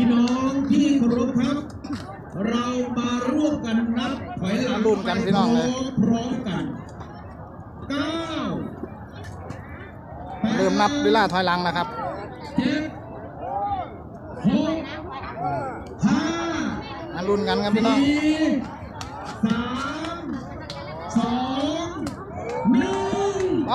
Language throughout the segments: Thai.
พี่น้องที่เคารพครับ เรามาร่วมกันนับถอยหลังรุ่นกันพี่น้องเลยพร้อมกันเก้าแปดเริ่มนับเวลาถอยหลังนะครับเจ็ดหกห้ามารุ่นกันครับพี่น้องสี่สามสองหนึ่งไป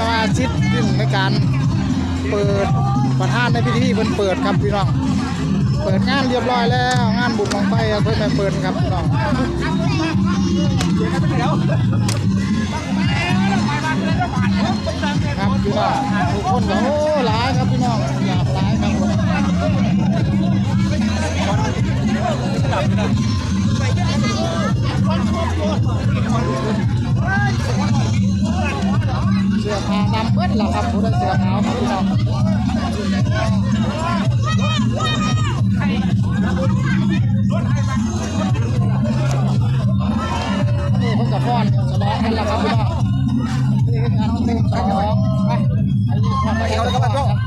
นอาชิตยิ่งในการเปิดประธานในพิธีเพิ่นเปิดครับพี่น้อง เปิดงานเรียบร้อยแล้ว งานบุญลงไปเพิ่นเปิดครับพี่น้องครับพี่น้องทุกคนก็โอ้หลายครับพี่น้องอยากหลายครับผม สื้อผ้าดำเบิดแล้วครับผู้ได้เสื้อขาวครับพี่น้องนี่เพิ่งกับพ่อนฉลองกันแล้วครับพี่น้องนี่คืองานหนึ่งสองไปอันนี้ความไปเอาแล้วครับ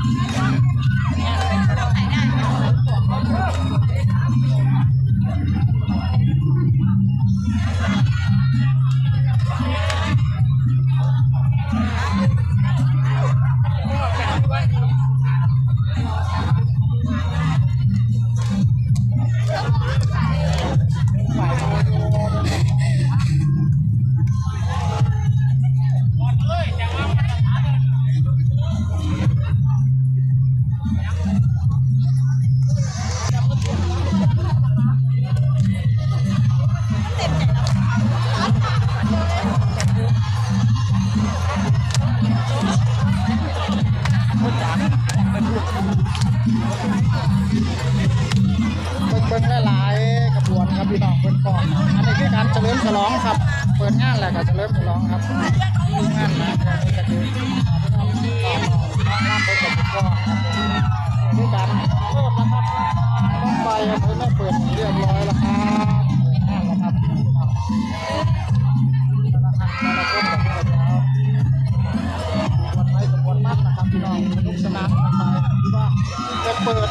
พี่น้องเพิ่นก่อนอันนี้คือการเฉลิมฉลองครับ เปิดงานแหละก็เฉลิมฉลองครับงานนะนี่ก็คือน้ำเพิ่นกับก่อนครับนี่การโทษนะครับต้องไปครับเพิ่นได้เปิดเรียบร้อยแล้วครับงานแล้วครับวันไปกับวันมันนะครับพี่น้องสนุกสนานกันไปที่ว่าจะเปิด